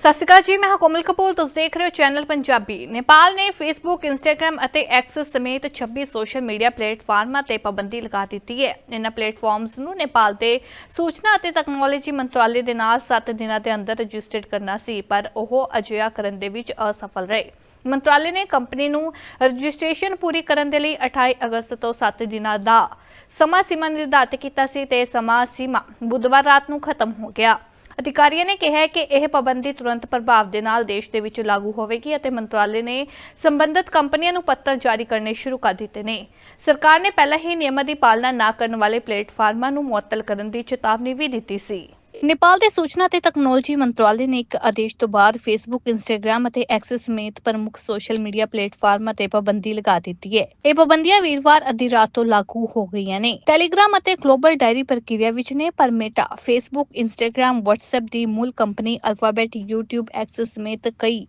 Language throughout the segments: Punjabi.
ਸਤਿ ਸ਼੍ਰੀ ਅਕਾਲ ਜੀ, ਮੈਂ ਹਾਂ ਕੋਮਲ ਕਪੂਰ, ਤੁਸੀਂ ਦੇਖ ਰਹੇ ਹੋ ਚੈਨਲ ਪੰਜਾਬੀ। ਨੇਪਾਲ ਨੇ ਫੇਸਬੁੱਕ ਇੰਸਟਾਗ੍ਰam ਅਤੇ ਐਕਸ ਸਮੇਤ 26 ਸੋਸ਼ਲ ਮੀਡੀਆ ਪਲੇਟਫਾਰਮਾਂ ਤੇ ਪਾਬੰਦੀ ਲਗਾ ਦਿੱਤੀ ਹੈ। ਇਹਨਾਂ ਪਲੇਟਫਾਰਮਸ ਨੂੰ ਨੇਪਾਲ ਦੇ ਸੂਚਨਾ ਅਤੇ ਤਕਨਾਲੋਜੀ ਮੰਤਰਾਲੇ ਦੇ ਨਾਲ 7 ਦਿਨਾਂ ਦੇ ਅੰਦਰ ਰਜਿਸਟਰਡ ਕਰਨਾ ਸੀ, ਪਰ ਉਹ ਅਜਿਹਾ ਕਰਨ ਦੇ ਵਿੱਚ ਅਸਫਲ ਰਹੇ। ਮੰਤਰਾਲੇ ਨੇ ਕੰਪਨੀ ਨੂੰ ਰਜਿਸਟ੍ਰੇਸ਼ਨ ਪੂਰੀ ਕਰਨ ਦੇ ਲਈ 28 ਅਗਸਤ ਤੋਂ 7 ਦਿਨਾਂ ਦਾ ਸਮਾਂ ਸੀਮਾ ਨਿਰਧਾਰਤ ਕੀਤਾ ਸੀ ਤੇ ਸਮਾਂ ਸੀਮਾ ਬੁੱਧਵਾਰ ਰਾਤ ਨੂੰ ਖਤਮ ਹੋ ਗਿਆ। ਅਧਿਕਾਰੀਆਂ ਨੇ ਕਿਹਾ ਕਿ ਇਹ ਪਾਬੰਦੀ ਤੁਰੰਤ ਪ੍ਰਭਾਵ ਦੇ ਨਾਲ ਦੇਸ਼ ਦੇ ਵਿੱਚ ਲਾਗੂ ਹੋਵੇਗੀ ਅਤੇ ਮੰਤਰਾਲੇ ਨੇ ਸੰਬੰਧਿਤ ਕੰਪਨੀਆਂ ਨੂੰ ਪੱਤਰ ਜਾਰੀ ਕਰਨੇ ਸ਼ੁਰੂ ਕਰ ਦਿੱਤੇ ਨੇ। ਸਰਕਾਰ ਨੇ ਪਹਿਲਾਂ ਹੀ ਨਿਯਮਾਂ ਦੀ ਪਾਲਣਾ ਨਾ ਕਰਨ ਵਾਲੇ ਪਲੇਟਫਾਰਮਾਂ ਨੂੰ ਮੁਅੱਤਲ ਕਰਨ ਦੀ ਚੇਤਾਵਨੀ ਵੀ ਦਿੱਤੀ ਸੀ। ਨੇਪਾਲ ਦੇ ਸੂਚਨਾ ਤੇ ਤਕਨਾਲੋਜੀ ਮੰਤਰਾਲੇ ਨੇ ਇੱਕ ਆਦੇਸ਼ ਤੋਂ ਬਾਅਦ ਫੇਸਬੁੱਕ ਇੰਸਟਾਗ੍ਰam ਅਤੇ ਐਕਸਿਸ ਸਮੇਤ ਪ੍ਰਮੁੱਖ ਸੋਸ਼ਲ ਮੀਡੀਆ ਪਲੇਟਫਾਰਮਾਂ ਤੇ ਪਾਬੰਦੀ ਲਗਾ ਦਿੱਤੀ ਹੈ। ਇਹ ਪਾਬੰਦੀਆਂ ਵੀਰਵਾਰ ਅੱਧੀ ਰਾਤ ਤੋਂ ਲਾਗੂ ਹੋ ਗਈਆਂ ਨੇ। ਟੈਲੀਗ੍ਰਾਮ ਅਤੇ ਗਲੋਬਲ ਡਾਇਰੀ ਪ੍ਰਕਿਰਿਆ ਵਿੱਚ ਨੇ, ਪਰ ਮੇਟਾ ਫੇਸਬੁੱਕ ਇੰਸਟਾਗ੍ਰam WhatsApp ਦੀ ਮੂਲ ਕੰਪਨੀ ਅਲਫਾਬੈਟ YouTube ਐਕਸਿਸ ਸਮੇਤ ਕਈ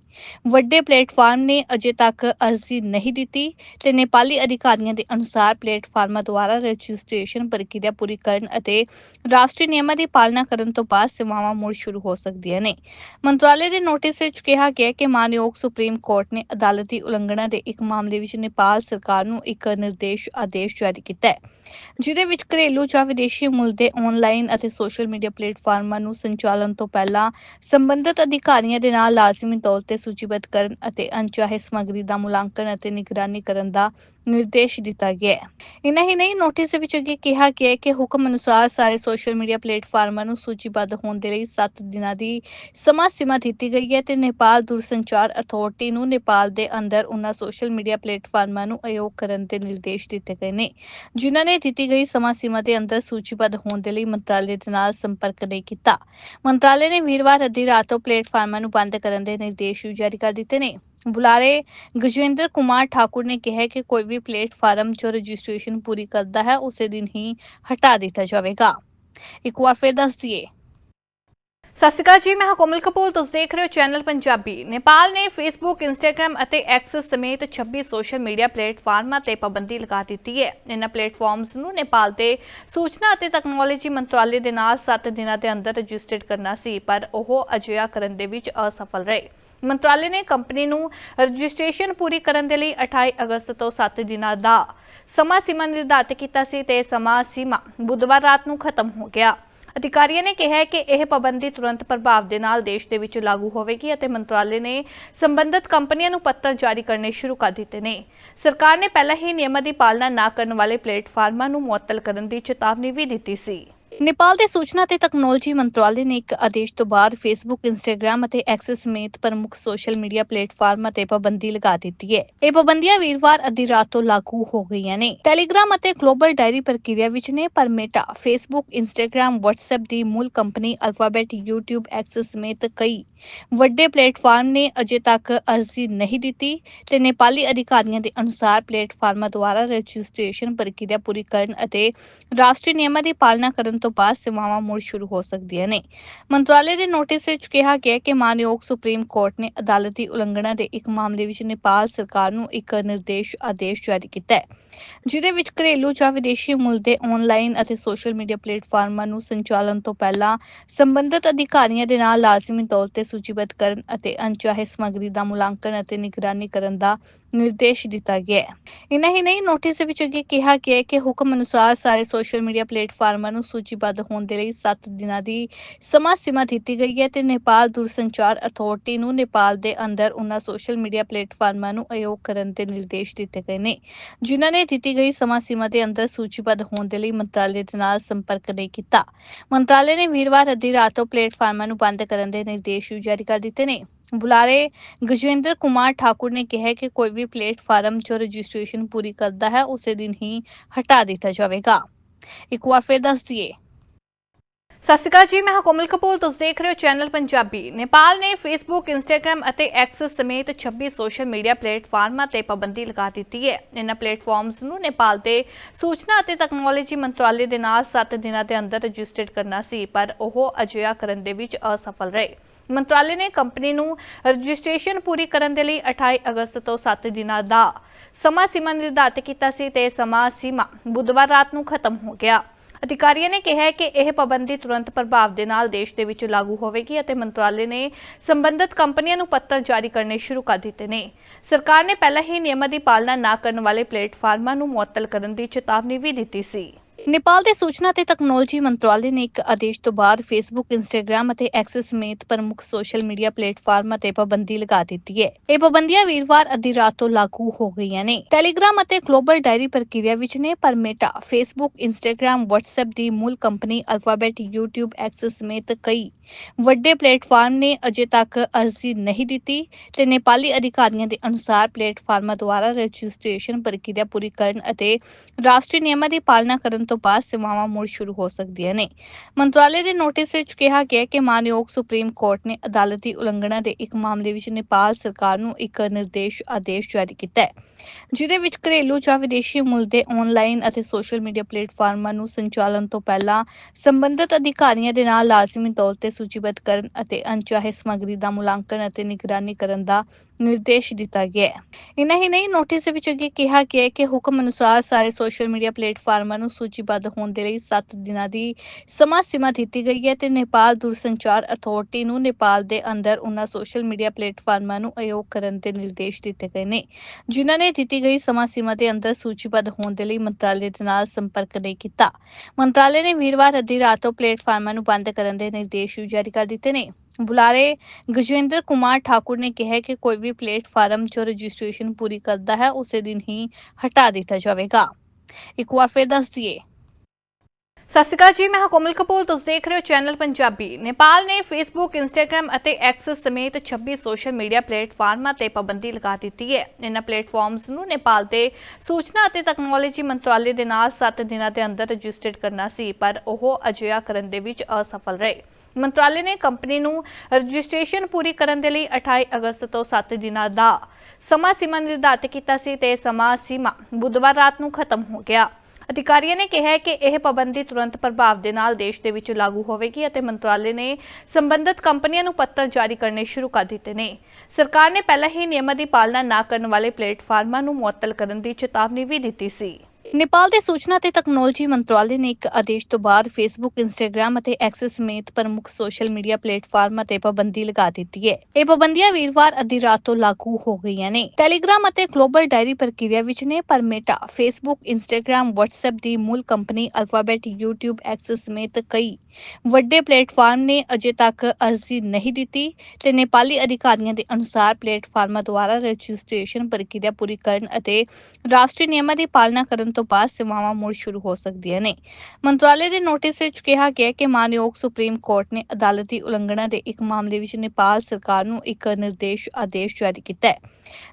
ਵੱਡੇ ਪਲੇਟਫਾਰਮ ਨੇ ਅਜੇ ਤੱਕ ਅਰਜ਼ੀ ਨਹੀਂ ਦਿੱਤੀ ਤੇ ਨੇਪਾਲੀ ਅਧਿਕਾਰੀਆਂ ਦੇ ਅਨੁਸਾਰ ਪਲੇਟਫਾਰਮਾਂ ਦੁਆਰਾ ਰਜਿਸਟ੍ਰੇਸ਼ਨ ਪ੍ਰਕਿਰਿਆ ਪੂਰੀ ਕਰਨ ਅਤੇ ਰਾਸ਼ਟਰੀ ਨਿਯਮਾਂ ਦੀ ਪਾਲਣਾ ਕਰਨ ਤੋਂ ਬਾਅਦ ਸੇਵਾਵਾਂ ਮੁੜ ਸ਼ੁਰੂ ਹੋ ਸਕਦੀਆਂ ਨੇ। ਮੰਤਰਾਲੇ ਦੇ ਨੋਟਿਸ ਵਿੱਚ ਕਿਹਾ ਗਿਆ ਕਿ ਮਾਨਯੋਗ ਸੁਪਰੀਮ ਕੋਰਟ ਨੇ ਅਦਾਲਤੀ ਉਲੰਘਣਾ ਦੇ ਇੱਕ ਮਾਮਲੇ ਵਿੱਚ ਨੇਪਾਲ ਸਰਕਾਰ ਨੂੰ ਇੱਕ ਨਿਰਦੇਸ਼ ਆਦੇਸ਼ ਜਾਰੀ ਕੀਤਾ ਹੈ, ਜਿਹਦੇ ਵਿੱਚ ਘਰੇਲੂ ਜਾਂ ਵਿਦੇਸ਼ੀ ਮੁੱਲ ਦੇ ਆਨਲਾਈਨ ਅਤੇ ਸੋਸ਼ਲ ਮੀਡੀਆ ਪਲੇਟਫਾਰਮਾਂ ਨੂੰ ਸੰਚਾਲਨ ਤੋਂ ਪਹਿਲਾਂ ਸੰਬੰਧਿਤ ਅਧਿਕਾਰੀਆਂ ਦੇ ਨਾਲ ਲਾਜ਼ਮੀ ਤੌਰ ਤੇ ਸੂਚੀਬੱਧ ਕਰਨ ਅਤੇ ਅਣਚਾਹੇ ਸਮੱਗਰੀ ਦਾ ਮੁਲਾਂਕਣ ਅਤੇ ਨਿਗਰਾਨੀ ਕਰਨ ਦਾ ਨਿਰਦੇਸ਼ ਦਿੱਤਾ ਗਿਆ ਹੈ। ਇਨਾ ਹੀ ਨਹੀਂ, ਨੋਟਿਸ ਵਿੱਚ ਅੱਗੇ ਕਿਹਾ ਗਿਆ ਹੈ ਕਿ ਹੁਕਮ ਅਨੁਸਾਰ ਸਾਰੇ ਸੋਸ਼ਲ ਮੀਡੀਆ ਪਲੇਟਫਾਰਮਾਂ ਨੂੰ ਸੂਚੀ ਸੂਚੀਬੱਧ ਹੋਣ ਦੇ ਲਈ 7 ਦਿਨਾਂ ਦੀ ਸਮਾਂ ਸੀਮਾ ਦਿੱਤੀ ਗਈ ਹੈ ਤੇ ਨੇਪਾਲ ਦੂਰਸੰਚਾਰ ਅਥਾਰਟੀ ਨੂੰ ਨੇਪਾਲ ਦੇ ਅੰਦਰ ਉਹਨਾਂ ਸੋਸ਼ਲ ਮੀਡੀਆ ਪਲੇਟਫਾਰਮਾਂ ਨੂੰ ਅਯੋਗ ਕਰਨ ਦੇ ਨਿਰਦੇਸ਼ ਦਿੱਤੇ ਗਏ ਨੇ, ਜਿਨ੍ਹਾਂ ਨੇ ਦਿੱਤੀ ਗਈ ਸਮਾਂ ਸੀਮਾ ਦੇ ਅੰਦਰ ਸੂਚੀਬੱਧ ਹੋਣ ਦੇ ਲਈ ਮੰਤਰਾਲੇ ਦੇ ਨਾਲ ਸੰਪਰਕ ਨਹੀਂ ਕੀਤਾ। ਮੰਤਰਾਲੇ ਨੇ ਵੀਰਵਾਰ ਅੱਧੀ ਰਾਤ ਤੋਂ ਪਲੇਟਫਾਰਮਾਂ ਨੂੰ ਬੰਦ ਕਰਨ ਦੇ ਨਿਰਦੇਸ਼ ਵੀ ਜਾਰੀ ਕਰ ਦਿੱਤੇ ਨੇ। ਬੁਲਾਰੇ ਗਜਵਿੰਦਰ ਕੁਮਾਰ ਠਾਕੁਰ ਨੇ ਕਿਹਾ ਕਿ ਕੋਈ ਵੀ ਪਲੇਟਫਾਰਮ ਜੋ ਰਜਿਸਟ੍ਰੇਸ਼ਨ ਪੂਰੀ ਕਰਦਾ ਹੈ, ਉਸੇ ਦਿਨ ਹੀ ਹਟਾ ਦਿੱਤਾ ਜਾਵੇਗਾ। ਇੱਕ ਵਾਰ ਫਿਰ ਦੱਸ ਦਈਏ ਸਤਿ ਸ਼੍ਰੀ ਅਕਾਲ ਜੀ, ਮੈਂ ਹਾਂ ਕੋਮਲ ਕਪੂਰ। ਤੁਸੀਂ ਦੇਖ ਰਹੇ ਹੋ ਚੈਨਲ ਪੰਜਾਬੀ। ਨੇਪਾਲ ਨੇ ਫੇਸਬੁੱਕ ਇੰਸਟਾਗ੍ਰam ਅਤੇ ਐਕਸ ਸਮੇਤ 26 ਸੋਸ਼ਲ ਮੀਡੀਆ ਪਲੇਟਫਾਰਮਾਂ ਤੇ ਪਾਬੰਦੀ ਲਗਾ ਦਿੱਤੀ ਹੈ। ਇਹਨਾਂ ਪਲੇਟਫਾਰਮਸ ਨੂੰ ਨੇਪਾਲ ਦੇ ਸੂਚਨਾ ਅਤੇ ਤਕਨਾਲੋਜੀ ਮੰਤਰਾਲੇ ਦੇ ਨਾਲ 7 ਦਿਨਾਂ ਦੇ ਅੰਦਰ ਰਜਿਸਟਰਡ ਕਰਨਾ ਸੀ, ਪਰ ਉਹ ਅਜਿਹਾ ਕਰਨ ਦੇ ਵਿੱਚ ਅਸਫਲ ਰਹੇ। ਮੰਤਰਾਲੇ ਨੇ ਕੰਪਨੀ ਨੂੰ ਰਜਿਸਟ੍ਰੇਸ਼ਨ ਪੂਰੀ ਕਰਨ ਦੇ ਲਈ 28 ਅਗਸਤ ਤੋਂ 7 ਦਿਨਾਂ ਦਾ ਸਮਾਂ ਸੀਮਾ ਨਿਰਧਾਰਤ ਕੀਤਾ ਸੀ ਤੇ ਸਮਾਂ ਸੀਮਾ ਬੁੱਧਵਾਰ ਰਾਤ ਨੂੰ ਖਤਮ ਹੋ ਗਿਆ। ਅਧਿਕਾਰੀਆਂ ਨੇ ਕਿਹਾ ਕਿ ਇਹ ਪਾਬੰਦੀ ਤੁਰੰਤ ਪ੍ਰਭਾਵ ਦੇ ਨਾਲ ਦੇਸ਼ ਦੇ ਵਿੱਚ ਲਾਗੂ ਹੋਵੇਗੀ ਅਤੇ ਮੰਤਰਾਲੇ ਨੇ ਸੰਬੰਧਿਤ ਕੰਪਨੀਆਂ ਨੂੰ ਪੱਤਰ ਜਾਰੀ ਕਰਨੇ ਸ਼ੁਰੂ ਕਰ ਦਿੱਤੇ ਨੇ। ਸਰਕਾਰ ਨੇ ਪਹਿਲਾਂ ਹੀ ਨਿਯਮਾਂ ਦੀ ਪਾਲਣਾ ਨਾ ਕਰਨ ਵਾਲੇ ਪਲੇਟਫਾਰਮਾਂ ਨੂੰ ਮੁਅੱਤਲ ਕਰਨ ਦੀ ਚੇਤਾਵਨੀ ਵੀ ਦਿੱਤੀ ਸੀ। ਨੇਪਾਲ ਦੇ ਸੂਚਨਾ ਤੇ ਤਕਨਾਲੋਜੀ ਮੰਤਰਾਲੇ ਨੇ ਇੱਕ ਆਦੇਸ਼ ਤੋਂ ਬਾਅਦ ਫੇਸਬੁੱਕ ਇੰਸਟਾਗ੍ਰam ਅਤੇ ਐਕਸਿਸ ਸਮੇਤ ਪ੍ਰਮੁੱਖ ਸੋਸ਼ਲ ਮੀਡੀਆ ਪਲੇਟਫਾਰਮਾਂ ਤੇ ਪਾਬੰਦੀ ਲਗਾ ਦਿੱਤੀ ਹੈ। ਇਹ ਪਾਬੰਦੀਆਂ ਵੀਰਵਾਰ ਅੱਧੀ ਰਾਤ ਤੋਂ ਲਾਗੂ ਹੋ ਗਈਆਂ ਨੇ। ਟੈਲੀਗ੍ਰਾਮ ਅਤੇ ਗਲੋਬਲ ਡਾਇਰੀ ਪ੍ਰਕਿਰਿਆ ਵਿੱਚ ਨੇ, ਪਰ ਮੇਟਾ ਫੇਸਬੁੱਕ ਇੰਸਟਾਗ੍ਰam WhatsApp ਦੀ ਮੂਲ ਕੰਪਨੀ ਅਲਫਾਬੈਟ YouTube ਐਕਸਿਸ ਸਮੇਤ ਕਈ ਵੱਡੇ ਪਲੇਟਫਾਰਮ ਨੇ ਅਜੇ ਤੱਕ ਅਰਜ਼ੀ ਨਹੀਂ ਦਿੱਤੀ ਤੇ ਨੇਪਾਲੀ ਅਧਿਕਾਰੀਆਂ ਦੇ ਅਨੁਸਾਰ ਪਲੇਟਫਾਰਮਾਂ ਦੁਆਰਾ ਰਜਿਸਟ੍ਰੇਸ਼ਨ ਪ੍ਰਕਿਰਿਆ ਪੂਰੀ ਕਰਨ ਅਤੇ ਰਾਸ਼ਟਰੀ ਨਿਯਮਾਂ ਦੀ ਪਾਲਣਾ ਕਰਨ ਤੋਂ ਬਾਅਦ ਸੇਵਾਵਾਂ ਮੁੜ ਸ਼ੁਰੂ ਹੋ ਸਕਦੀਆਂ ਨੇ। ਮੰਤਰਾਲੇ ਦੇ ਨੋਟਿਸ ਵਿੱਚ ਕਿਹਾ ਗਿਆ ਕਿ ਮਾਨਯੋਗ ਸੁਪਰੀਮ ਕੋਰਟ ਨੇ ਅਦਾਲਤੀ ਉਲੰਘਣਾ ਦੇ ਇੱਕ ਮਾਮਲੇ ਵਿੱਚ ਨੇਪਾਲ ਸਰਕਾਰ ਨੂੰ ਇੱਕ ਨਿਰਦੇਸ਼ ਆਦੇਸ਼ ਜਾਰੀ ਕੀਤਾ ਹੈ, ਜਿਹਦੇ ਵਿੱਚ ਘਰੇਲੂ ਜਾਂ ਵਿਦੇਸ਼ੀ ਮੁੱਲ ਦੇ ਆਨਲਾਈਨ ਅਤੇ ਸੋਸ਼ਲ ਮੀਡੀਆ ਪਲੇਟਫਾਰਮਾਂ ਨੂੰ ਸੰਚਾਲਨ ਤੋਂ ਪਹਿਲਾਂ ਸੰਬੰਧਿਤ ਅਧਿਕਾਰੀਆਂ ਦੇ ਨਾਲ ਲਾਜ਼ਮੀ ਤੌਰ ਤੇ ਸੂਚੀਬੱਧ ਕਰਨ ਅਤੇ ਅਣਚਾਹੇ ਸਮੱਗਰੀ ਦਾ ਮੁਲਾਂਕਣ ਅਤੇ ਨਿਗਰਾਨੀ ਕਰਨ ਦਾ ਨਿਰਦੇਸ਼ ਦਿੱਤਾ ਗਿਆ ਹੈ। ਇਨਾ ਹੀ ਨਹੀਂ ਨੋਟਿਸ ਵਿੱਚ ਅੱਗੇ ਕਿਹਾ ਗਿਆ ਹੈ ਕਿ ਹੁਕਮ ਅਨੁਸਾਰ ਸਾਰੇ ਸੋਸ਼ਲ ਮੀਡੀਆ ਪਲੇਟਫਾਰਮਾਂ ਨੂੰ ਸੂਚੀਬੱਧ ਹੋਣ ਦੇ ਲਈ 7 ਦਿਨਾਂ ਦੀ ਸਮਾਂ ਸੀਮਾ ਦਿੱਤੀ ਗਈ ਹੈ ਤੇ ਨੇਪਾਲ ਦੂਰਸੰਚਾਰ ਅਥਾਰਟੀ ਨੂੰ ਨੇਪਾਲ ਦੇ ਅੰਦਰ ਉਹਨਾਂ ਸੋਸ਼ਲ ਮੀਡੀਆ ਪਲੇਟਫਾਰਮਾਂ ਨੂੰ ਅਯੋਗ ਕਰਨ ਦੇ ਨਿਰਦੇਸ਼ ਦਿੱਤੇ ਗਏ ਨੇ। ਜਿਨ੍ਹਾਂ ਨੇ ਦਿੱਤੀ ਗਈ ਸਮਾਂ ਸੀਮਾ ਦੇ ਅੰਦਰ ਸੂਚੀਬੱਧ ਹੋਣ ਦੇ ਲਈ ਮੰਤਰਾਲੇ ਦੇ ਨਾਲ ਸੰਪਰਕ ਨਹੀਂ ਕੀਤਾ। ਮੰਤਰਾਲੇ ਨੇ ਵੀਰਵਾਰ ਅੱਧੀ ਰਾਤ ਤੋਂ ਪਲੇਟਫਾਰਮਾਂ ਨੂੰ ਬੰਦ ਕਰਨ ਦੇ ਨਿਰਦੇਸ਼ ਵੀ ਜਾਰੀ ਕਰ ਦਿੱਤੇ ਨੇ। ਬੁਲਾਰੇ ਗਜਵਿੰਦਰ ਕੁਮਾਰ ਠਾਕੁਰ ਨੇ ਕਿਹਾ ਕਿ ਕੋਈ ਵੀ ਪਲੇਟਫਾਰਮ ਜੋ ਰਜਿਸਟ੍ਰੇਸ਼ਨ ਪੂਰੀ ਕਰਦਾ ਹੈ, ਉਸੇ ਦਿਨ ਹੀ ਹਟਾ ਦਿੱਤਾ ਜਾਵੇਗਾ। ਇੱਕ ਵਾਰ ਫਿਰ ਦੱਸ ਦਈਏ। ਸਤਿ ਸ਼੍ਰੀ ਅਕਾਲ ਜੀ, ਮੈਂ ਹਾਂ ਕੋਮਲ ਕਪੂਰ। ਤੁਸੀਂ ਦੇਖ ਰਹੇ ਹੋ ਚੈਨਲ ਪੰਜਾਬੀ। ਨੇਪਾਲ ਨੇ ਫੇਸਬੁੱਕ ਇੰਸਟਾਗ੍ਰam ਅਤੇ ਐਕਸ ਸਮੇਤ 26 ਸੋਸ਼ਲ ਮੀਡੀਆ ਪਲੇਟਫਾਰਮਾਂ ਤੇ ਪਾਬੰਦੀ ਲਗਾ ਦਿੱਤੀ ਹੈ। ਇਹਨਾਂ ਪਲੇਟਫਾਰਮਸ ਨੂੰ ਨੇਪਾਲ ਦੇ ਸੂਚਨਾ ਅਤੇ ਤਕਨਾਲੋਜੀ ਮੰਤਰਾਲੇ ਦੇ ਨਾਲ 7 ਦਿਨਾਂ ਦੇ ਅੰਦਰ ਰਜਿਸਟਰਡ ਕਰਨਾ ਸੀ, ਪਰ ਉਹ ਅਜਿਹਾ ਕਰਨ ਦੇ ਵਿੱਚ ਅਸਫਲ ਰਹੇ। ਮੰਤਰਾਲੇ ਨੇ ਕੰਪਨੀ ਨੂੰ ਰਜਿਸਟ੍ਰੇਸ਼ਨ ਪੂਰੀ ਕਰਨ ਦੇ ਲਈ 28 ਅਗਸਤ ਤੋਂ 7 ਦਿਨਾਂ ਦਾ ਸਮਾਂ ਸੀਮਾ ਨਿਰਧਾਰਤ ਕੀਤਾ ਸੀ ਤੇ ਸਮਾਂ ਸੀਮਾ ਬੁੱਧਵਾਰ ਰਾਤ ਨੂੰ ਖਤਮ ਹੋ ਗਿਆ। ਅਧਿਕਾਰੀਆਂ ਨੇ ਕਿਹਾ ਕਿ ਇਹ ਪਾਬੰਦੀ ਤੁਰੰਤ ਪ੍ਰਭਾਵ ਦੇ ਨਾਲ ਦੇਸ਼ ਦੇ ਵਿੱਚ ਲਾਗੂ ਹੋਵੇਗੀ ਅਤੇ ਮੰਤਰਾਲੇ ਨੇ ਸੰਬੰਧਿਤ ਕੰਪਨੀਆਂ ਨੂੰ ਪੱਤਰ ਜਾਰੀ ਕਰਨੇ ਸ਼ੁਰੂ ਕਰ ਦਿੱਤੇ ਨੇ। ਸਰਕਾਰ ਨੇ ਪਹਿਲਾਂ ਹੀ ਨਿਯਮਾਂ ਦੀ ਪਾਲਣਾ ਨਾ ਕਰਨ ਵਾਲੇ ਪਲੇਟਫਾਰਮਾਂ ਨੂੰ ਮੁਅੱਤਲ ਕਰਨ ਦੀ ਚੇਤਾਵਨੀ ਵੀ ਦਿੱਤੀ ਸੀ। ਨੇਪਾਲ ਦੇ ਸੂਚਨਾ ਤੇ ਤਕਨਾਲੋਜੀ ਮੰਤਰਾਲੇ ਨੇ ਇੱਕ ਆਦੇਸ਼ ਤੋਂ ਬਾਅਦ ਫੇਸਬੁੱਕ, ਇੰਸਟਾਗ੍ਰam ਅਤੇ ਐਕਸਿਸ ਸਮੇਤ ਪ੍ਰਮੁੱਖ ਸੋਸ਼ਲ ਮੀਡੀਆ ਪਲੇਟਫਾਰਮਾਂ ਤੇ ਪਾਬੰਦੀ ਲਗਾ ਦਿੱਤੀ ਹੈ। ਇਹ ਪਾਬੰਦੀਆਂ ਵੀਰਵਾਰ ਅੱਧੀ ਰਾਤ ਤੋਂ ਲਾਗੂ ਹੋ ਗਈਆਂ ਨੇ। ਟੈਲੀਗ੍ਰਾਮ ਅਤੇ ਗਲੋਬਲ ਡਾਇਰੀ ਪ੍ਰਕਿਰਿਆ ਵਿੱਚ ਨੇ ਪਰ ਮੇਟਾ, ਫੇਸਬੁੱਕ, ਇੰਸਟਾਗ੍ਰam, WhatsApp ਦੀ ਮੂਲ ਕੰਪਨੀ ਅਲਫਾਬੈਟ, YouTube, ਐਕਸਿਸ ਸਮੇਤ ਕਈ ਵੱਡੇ ਪਲੇਟਫਾਰਮ ਨੇ ਅਜੇ ਤੱਕ ਅਰਜ਼ੀ ਨਹੀਂ ਦਿੱਤੀ ਤੇ ਨੇਪਾਲੀ ਅਧਿਕਾਰੀਆਂ ਦੇ ਅਨੁਸਾਰ ਪਲੇਟਫਾਰਮਾਂ ਦੁਆਰਾ ਰਜਿਸਟ੍ਰੇਸ਼ਨ ਪ੍ਰਕਿਰਿਆ ਪੂਰੀ ਕਰਨ ਅਤੇ ਰਾਸ਼ਟਰੀ ਨਿਯਮਾਂ ਦੀ ਪਾਲਣਾ ਕਰਨ ਤੋਂ ਬਾਅਦ ਸੇਵਾਵਾਂ ਮੁੜ ਸ਼ੁਰੂ ਹੋ ਸਕਦੀਆਂ ਨੇ। ਮੰਤਰਾਲੇ ਦੇ ਨੋਟਿਸ ਵਿੱਚ ਕਿਹਾ ਗਿਆ ਕਿ ਮਾਨਯੋਗ ਸੁਪਰੀਮ ਕੋਰਟ ਨੇ ਅਦਾਲਤੀ ਉਲੰਘਣਾ ਦੇ ਇੱਕ ਮਾਮਲੇ ਵਿੱਚ ਨੇਪਾਲ ਸਰਕਾਰ ਨੂੰ ਇੱਕ ਨਿਰਦੇਸ਼ ਆਦੇਸ਼ ਜਾਰੀ ਕੀਤਾ ਹੈ, ਜਿਹਦੇ ਵਿੱਚ ਘਰੇਲੂ ਜਾਂ ਵਿਦੇਸ਼ੀ ਮੁੱਲ ਦੇ ਆਨਲਾਈਨ ਅਤੇ ਸੋਸ਼ਲ ਮੀਡੀਆ ਪਲੇਟਫਾਰਮਾਂ ਨੂੰ ਸੰਚਾਲਨ ਤੋਂ ਪਹਿਲਾਂ ਸੰਬੰਧਿਤ ਅਧਿਕਾਰੀਆਂ ਦੇ ਨਾਲ ਲਾਜ਼ਮੀ ਤੌਰ ਤੇ ਸੂਚੀਬੱਧ ਕਰਨ ਅਤੇ ਅਣਚਾਹੇ ਸਮੱਗਰੀ ਦਾ ਮੁਲਾਂਕਣ ਅਤੇ ਨਿਗਰਾਨੀ ਕਰਨ ਦਾ ਨਿਰਦੇਸ਼ ਦਿੱਤਾ ਗਿਆ ਹੈ। ਇਨਾ ਹੀ ਨਹੀਂ ਨੋਟਿਸ ਵਿੱਚ ਅੱਗੇ ਕਿਹਾ ਗਿਆ ਹੈ ਕਿ ਹੁਕਮ ਅਨੁਸਾਰ ਸਾਰੇ ਸੋਸ਼ਲ ਮੀਡੀਆ ਪਲੇਟਫਾਰਮਾਂ ਨੂੰ ਸੂਚੀਬੱਧ ਹੋਣ ਦੇ ਲਈ 7 ਦਿਨਾਂ ਦੀ ਸਮਾਂ ਸੀਮਾ ਦਿੱਤੀ ਗਈ ਹੈ ਤੇ ਨੇਪਾਲ ਦੂਰਸੰਚਾਰ ਅਥਾਰਟੀ ਨੂੰ ਨੇਪਾਲ ਦੇ ਅੰਦਰ ਉਹਨਾਂ ਸੋਸ਼ਲ ਮੀਡੀਆ ਪਲੇਟਫਾਰਮਾਂ ਨੂੰ ਅਯੋਗ ਕਰਨ ਦੇ ਨਿਰਦੇਸ਼ ਦਿੱਤੇ ਗਏ ਨੇ। ਜਿਨ੍ਹਾਂ ਨੇ ਦਿੱਤੀ ਗਈ ਸਮਾਂ ਸੀਮਾ ਦੇ ਅੰਦਰ ਸੂਚੀਬੱਧ ਹੋਣ ਦੇ ਲਈ ਮੰਤਰਾਲੇ ਦੇ ਨਾਲ ਸੰਪਰਕ ਨਹੀਂ ਕੀਤਾ। ਮੰਤਰਾਲੇ ਨੇ ਵੀਰਵਾਰ ਅੱਧੀ ਰਾਤ ਤੋਂ ਪਲੇਟਫਾਰਮਾਂ ਨੂੰ ਬੰਦ ਕਰਨ ਦੇ ਨਿਰਦੇਸ਼ ਵੀ ਜਾਰੀ ਕਰ ਦਿੱਤੇ ਨੇ। ਬੁਲਾਰੇ ਗਜਵਿੰਦਰ ਕੁਮਾਰ ਠਾਕੁਰ ਨੇ ਕਿਹਾ ਕਿ ਕੋਈ ਵੀ ਪਲੇਟਫਾਰਮ ਜੋ ਰਜਿਸਟ੍ਰੇਸ਼ਨ ਪੂਰੀ ਕਰਦਾ ਹੈ ਉਸੇ ਦਿਨ ਹੀ ਹਟਾ ਦਿੱਤਾ ਜਾਵੇਗਾ। ਇੱਕ ਵਾਰ ਫਿਰ ਦੱਸ ਦਈਏ। ਸਤਿ ਸ਼੍ਰੀ ਅਕਾਲ ਜੀ ਮੈਂ ਹਾਂ ਕੋਮਲ ਕਪੂਰ ਤੁਸੀਂ ਦੇਖ ਰਹੇ ਹੋ ਚੈਨਲ ਪੰਜਾਬੀ। ਨੇਪਾਲ ਨੇ ਫੇਸਬੁੱਕ, ਇੰਸਟਾਗ੍ਰam ਅਤੇ ਐਕਸਿਸ ਸਮੇਤ 26 ਸੋਸ਼ਲ ਮੀਡੀਆ ਪਲੇਟਫਾਰਮਾਂ ਤੇ ਪਾਬੰਦੀ ਲਗਾ ਦਿੱਤੀ ਹੈ। ਇਹਨਾਂ ਪਲੇਟਫਾਰਮਸ ਨੂੰ ਨੇਪਾਲ ਦੇ ਸੂਚਨਾ ਅਤੇ ਤਕਨਾਲੋਜੀ ਮੰਤਰਾਲੇ ਦੇ ਨਾਲ 7 ਦਿਨਾਂ ਦੇ ਅੰਦਰ ਰਜਿਸਟਰਡ ਕਰਨਾ ਸੀ ਪਰ ਉਹ ਅਜਿਹਾ ਕਰਨ ਦੇ ਵਿੱਚ ਅਸਫਲ ਰਹੇ। ਮੰਤਰਾਲੇ ਨੇ ਕੰਪਨੀ ਨੂੰ ਰਜਿਸਟ੍ਰੇਸ਼ਨ ਪੂਰੀ ਕਰਨ ਦੇ ਲਈ 28 ਅਗਸਤ ਤੋਂ 7 ਦਿਨਾਂ ਦਾ ਸਮਾਂ ਸੀਮਾ ਨਿਰਧਾਰਤ ਕੀਤਾ ਸੀ ਤੇ ਸਮਾਂ ਸੀਮਾ ਬੁੱਧਵਾਰ ਰਾਤ ਨੂੰ ਖਤਮ ਹੋ ਗਿਆ। ਅਧਿਕਾਰੀਆਂ ਨੇ ਕਿਹਾ ਕਿ ਇਹ ਪਾਬੰਦੀ ਤੁਰੰਤ ਪ੍ਰਭਾਵ ਦੇ ਨਾਲ ਦੇਸ਼ ਦੇ ਵਿੱਚ ਲਾਗੂ ਹੋਵੇਗੀ ਅਤੇ ਮੰਤਰਾਲੇ ਨੇ ਸੰਬੰਧਿਤ ਕੰਪਨੀਆਂ ਨੂੰ ਪੱਤਰ ਜਾਰੀ ਕਰਨੇ ਸ਼ੁਰੂ ਕਰ ਦਿੱਤੇ ਨੇ। ਸਰਕਾਰ ਨੇ ਪਹਿਲਾਂ ਹੀ ਨਿਯਮਾਂ ਦੀ ਪਾਲਣਾ ਨਾ ਕਰਨ ਵਾਲੇ ਪਲੇਟਫਾਰਮਾਂ ਨੂੰ ਮੁਅੱਤਲ ਕਰਨ ਦੀ ਚੇਤਾਵਨੀ ਵੀ ਦਿੱਤੀ ਸੀ। ਨੇਪਾਲ ਦੇ ਸੂਚਨਾ ਤੇ ਤਕਨਾਲੋਜੀ ਮੰਤਰਾਲੇ ਨੇ ਇੱਕ ਆਦੇਸ਼ ਤੋਂ ਬਾਅਦ ਫੇਸਬੁੱਕ, ਇੰਸਟਾਗ੍ਰam ਅਤੇ ਐਕਸਿਸ ਸਮੇਤ ਪ੍ਰਮੁੱਖ ਸੋਸ਼ਲ ਮੀਡੀਆ ਪਲੇਟਫਾਰਮਾਂ ਤੇ ਪਾਬੰਦੀ ਲਗਾ ਦਿੱਤੀ ਹੈ। ਇਹ ਪਾਬੰਦੀਆਂ ਵੀਰਵਾਰ ਅੱਧੀ ਰਾਤ ਤੋਂ ਲਾਗੂ ਹੋ ਗਈਆਂ ਨੇ। ਟੈਲੀਗ੍ਰਾਮ ਅਤੇ ਗਲੋਬਲ ਡਾਇਰੀ ਪ੍ਰਕਿਰਿਆ ਵਿੱਚ ਨੇ ਪਰ ਮੇਟਾ, ਫੇਸਬੁੱਕ, ਇੰਸਟਾਗ੍ਰam, WhatsApp ਦੀ ਮੂਲ ਕੰਪਨੀ ਅਲਫਾਬੈਟ, YouTube, ਐਕਸਿਸ ਸਮੇਤ ਕਈ ਵੱਡੇ ਪਲੇਟਫਾਰਮ ਨੇ ਅਜੇ ਤੱਕ ਅਰਜ਼ੀ ਨਹੀਂ ਦਿੱਤੀ ਤੇ ਨੇਪਾਲੀ ਅਧਿਕਾਰੀਆਂ ਦੇ ਅਨੁਸਾਰ ਪਲੇਟਫਾਰਮਾਂ ਦੁਆਰਾ ਰਜਿਸਟ੍ਰੇਸ਼ਨ ਪ੍ਰਕਿਰਿਆ ਪੂਰੀ ਕਰਨ ਅਤੇ ਰਾਸ਼ਟਰੀ ਨਿਯਮਾਂ ਦੀ ਪਾਲਣਾ ਕਰਨ ਤੋਂ ਬਾਅਦ ਸੇਵਾਵਾਂ ਮੁੜ ਸ਼ੁਰੂ ਹੋ ਸਕਦੀਆਂ ਨੇ। ਮੰਤਰਾਲੇ ਦੇ ਨੋਟਿਸ ਵਿੱਚ ਕਿਹਾ ਗਿਆ ਕਿ ਮਾਨਯੋਗ ਸੁਪਰੀਮ ਕੋਰਟ ਨੇ ਅਦਾਲਤੀ ਉਲੰਘਣਾ ਦੇ ਇੱਕ ਮਾਮਲੇ ਵਿੱਚ ਨੇਪਾਲ ਸਰਕਾਰ ਨੂੰ ਇੱਕ ਨਿਰਦੇਸ਼ ਆਦੇਸ਼ ਜਾਰੀ ਕੀਤਾ ਹੈ,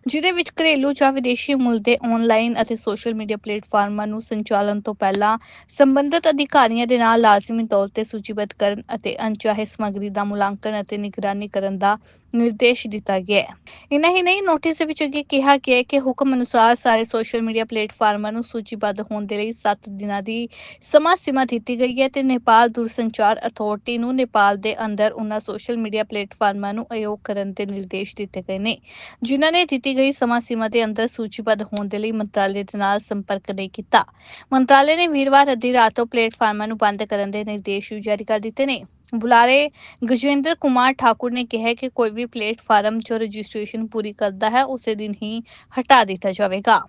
ਜਿਹਦੇ ਵਿੱਚ ਘਰੇਲੂ ਜਾਂ ਵਿਦੇਸ਼ੀ ਮੁੱਲ ਦੇ ਆਨਲਾਈਨ ਅਤੇ ਸੋਸ਼ਲ ਮੀਡੀਆ ਪਲੇਟਫਾਰਮਾਂ ਨੂੰ ਸੰਚਾਲਨ ਤੋਂ ਪਹਿਲਾਂ ਸੰਬੰਧਿਤ ਅਧਿਕਾਰੀਆਂ ਦੇ ਨਾਲ ਲਾਜ਼ਮੀ ਤੌਰ ਤੇ ਸੂਚੀਬੱਧ ਕਰਨ ਅਤੇ ਅਣਚਾਹੇ ਸਮੱਗਰੀ ਦਾ ਮੁਲਾਂਕਣ ਅਤੇ ਨਿਗਰਾਨੀ ਕਰਨ ਦਾ ਨਿਰਦੇਸ਼ ਦਿੱਤਾ ਗਿਆ ਹੈ। ਇਨਾ ਹੀ ਨਹੀਂ, ਨੋਟਿਸ ਵਿੱਚ ਅੱਗੇ ਕਿਹਾ ਗਿਆ ਹੈ ਕਿ ਹੁਕਮ ਅਨੁਸਾਰ ਸਾਰੇ ਸੋਸ਼ਲ ਮੀਡੀਆ ਪਲੇਟਫਾਰਮਾਂ ਨੂੰ ਸੂਚੀ ਸੂਚੀਬੱਧ ਹੋਣ ਦੇ ਲਈ 7 ਦਿਨਾਂ ਦੀ ਸਮਾਂ ਸੀਮਾ ਦਿੱਤੀ ਗਈ ਹੈ ਤੇ ਨੇਪਾਲ ਦੂਰਸੰਚਾਰ ਅਥਾਰਟੀ ਨੂੰ ਨੇਪਾਲ ਦੇ ਅੰਦਰ ਉਹਨਾਂ ਸੋਸ਼ਲ ਮੀਡੀਆ ਪਲੇਟਫਾਰਮਾਂ ਨੂੰ ਅਯੋਗ ਕਰਨ ਦੇ ਨਿਰਦੇਸ਼ ਦਿੱਤੇ ਗਏ ਨੇ, ਜਿਨ੍ਹਾਂ ਨੇ ਦਿੱਤੀ ਗਈ ਸਮਾਂ ਸੀਮਾ ਦੇ ਅੰਦਰ ਸੂਚੀਬੱਧ ਹੋਣ ਦੇ ਲਈ ਮੰਤਰਾਲੇ ਦੇ ਨਾਲ ਸੰਪਰਕ ਨਹੀਂ ਕੀਤਾ। ਮੰਤਰਾਲੇ ਨੇ ਵੀਰਵਾਰ ਅੱਧੀ ਰਾਤ ਤੋਂ ਪਲੇਟਫਾਰਮਾਂ ਨੂੰ ਬੰਦ ਕਰਨ ਦੇ ਨਿਰਦੇਸ਼ ਵੀ ਜਾਰੀ ਕਰ ਦਿੱਤੇ ਨੇ। ਬੁਲਾਰੇ ਗਜਵਿੰਦਰ ਕੁਮਾਰ ਠਾਕੁਰ ਨੇ ਕਿਹਾ ਕਿ ਕੋਈ ਵੀ ਪਲੇਟਫਾਰਮ ਜੋ ਰਜਿਸਟ੍ਰੇਸ਼ਨ ਪੂਰੀ ਕਰਦਾ ਹੈ, ਉਸੇ ਦਿਨ ਹੀ ਹਟਾ ਦਿੱਤਾ ਜਾਵੇਗਾ।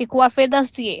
ਇੱਕ ਵਾਰ ਫਿਰ ਦੱਸ ਦਈਏ